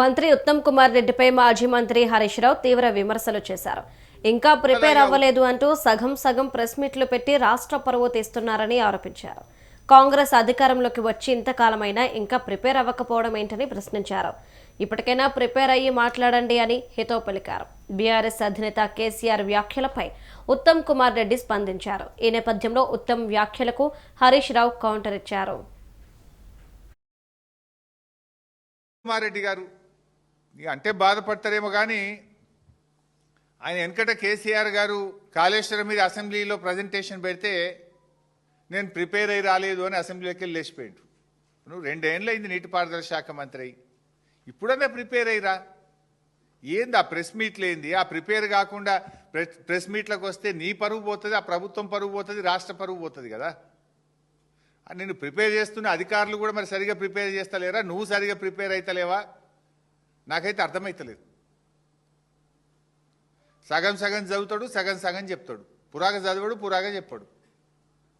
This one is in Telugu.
మంత్రి ఉత్తమ్ కుమార్ రెడ్డిపై మాజీ మంత్రి హరీష్ రావు తీవ్ర విమర్శలు చేశారు. ఇంకా ప్రిపేర్ అవ్వలేదు అంటూ సగం సగం ప్రెస్ మీట్లు పెట్టి రాష్ట్ర పరువు తీస్తున్నారని ఆరోపించారు. కాంగ్రెస్ అధికారంలోకి వచ్చి ఇంతకాలమైనా ఇంకా ప్రిపేర్ అవ్వకపోవడం ఏంటని ప్రశ్నించారు. ఇప్పటికైనా ప్రిపేర్ అయ్యి మాట్లాడండి అని హితో పలికారు. బీఆర్ఎస్ అధినేత కేసీఆర్ వ్యాఖ్యలపై ఉత్తమ్ కుమార్ రెడ్డి స్పందించారు. ఈ నేపథ్యంలో ఉత్తమ్ వ్యాఖ్యలకు హరీష్ రావు కౌంటర్ ఇచ్చారు. గారు అంటే బాధపడతారేమో కానీ ఆయన వెనకట కేసీఆర్ గారు కాళేశ్వరం మీద అసెంబ్లీలో ప్రజెంటేషన్ పెడితే నేను ప్రిపేర్ అయి రాలేదు అని అసెంబ్లీలోకి వెళ్ళి లేచిపోయాడు నువ్వు రెండేళ్ళు అయింది నీటిపారుదల శాఖ మంత్రి అయి. ఇప్పుడన్నా ప్రిపేర్ అయ్యిరా. ఏంది ఆ ప్రెస్ మీట్లు ఏంది? ఆ ప్రిపేర్ కాకుండా ప్రెస్ ప్రెస్ మీట్లకు వస్తే నీ పరువు పోతుంది ఆ ప్రభుత్వం పరువు పోతుంది రాష్ట్ర పరువు పోతుంది కదా. నేను ప్రిపేర్ చేస్తున్న అధికారులు కూడా మరి సరిగా ప్రిపేర్ చేస్తలేరా? నువ్వు సరిగా ప్రిపేర్ అవుతలేవా నాకైతే అర్థమైతలేదు. సగం సగం చదువుతాడు సగం సగం చెప్తాడు. పురాగ చదివాడు పురాగా చెప్పాడు.